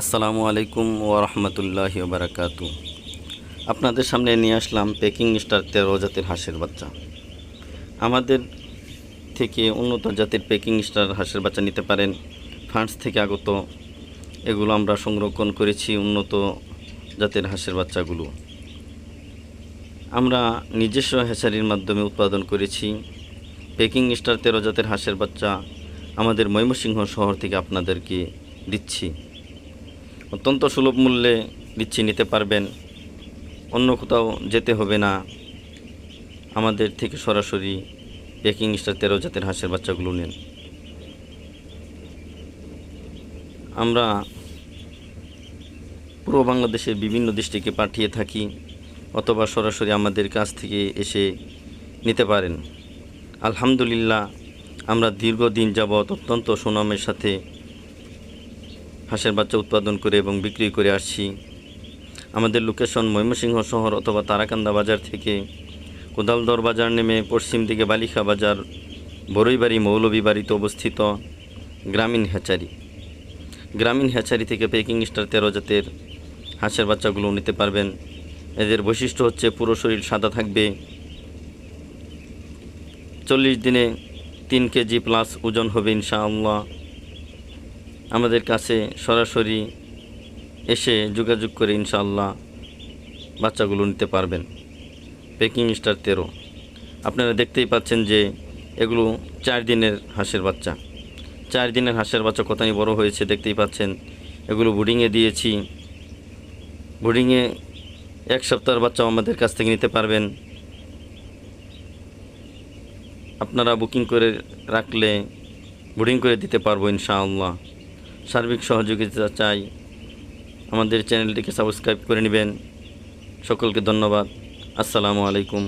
আসসালামু আলাইকুম ওরহমতুল্লাহি বারাকাতু আপনাদের সামনে নিয়ে আসলাম পেকিং স্টার তেরো জাতের হাঁসের বাচ্চা। আমাদের থেকে উন্নত জাতের পেকিং স্টার হাঁসের বাচ্চা নিতে পারেন। ফ্রান্স থেকে আগত। এগুলো আমরা সংরক্ষণ করেছি উন্নত জাতের হাঁসের বাচ্চাগুলো। আমরা নিজস্ব হ্যাচারির মাধ্যমে উৎপাদন করেছি। পেকিং স্টার তেরো জাতের হাঁসের বাচ্চা আমাদের ময়মনসিংহ শহর থেকে আপনাদেরকে দিচ্ছি। অত্যন্ত সুলভ মূল্যে দিচ্ছি নিতে পারবেন। অন্য কোথাও যেতে হবে না। আমাদের থেকে সরাসরি পেকিং স্টার তেরো জাতের হাঁসের বাচ্চাগুলো নেন। আমরা পুরো বাংলাদেশের বিভিন্ন ডিস্ট্রিক্টে পাঠিয়ে থাকি অথবা সরাসরি আমাদের কাছ থেকে এসে নিতে পারেন। আলহামদুলিল্লাহ, আমরা দীর্ঘদিন যাবৎ অত্যন্ত সুনামের সাথে হাঁসের বাচ্চা উৎপাদন করে এবং বিক্রি করে আসছি। আমাদের লোকেশন ময়মনসিংহ শহর অথবা তারাকান্দা বাজার থেকে কোদালদর বাজার নেমে পশ্চিম দিকে বালিখা বাজার, বড়ইবাড়ি মৌলভীবাড়িতে অবস্থিত গ্রামীণ হ্যাচারি। গ্রামীণ হ্যাচারি থেকে পেকিং স্টার তেরো জাতের হাঁসের বাচ্চাগুলো নিতে পারবেন। এদের বৈশিষ্ট্য হচ্ছে পুরো শরীর সাদা থাকবে। চল্লিশ দিনে তিন কেজি প্লাস ওজন হবে ইনশাআল্লাহ। আমাদের কাছে সরাসরি এসে যোগাযোগ করে ইনশাআল্লাহ বাচ্চাগুলো নিতে পারবেন। পেকিং স্টার তেরো। আপনারা দেখতেই পাচ্ছেন যে এগুলো চার দিনের হাঁসের বাচ্চা। চার দিনের হাঁসের বাচ্চা কতই বড় হয়েছে দেখতেই পাচ্ছেন। এগুলো বুডিংয়ে দিয়েছি। বুডিংয়ে এক সপ্তাহের বাচ্চাও আমাদের কাছ থেকে নিতে পারবেন। আপনারা বুকিং করে রাখলে বুডিং করে দিতে পারব ইনশাআল্লাহ। সার্বিক সহযোগিতা চাই। আমাদের চ্যানেলটিকে সাবস্ক্রাইব করে নেবেন। সকলকে ধন্যবাদ। আসসালামু আলাইকুম।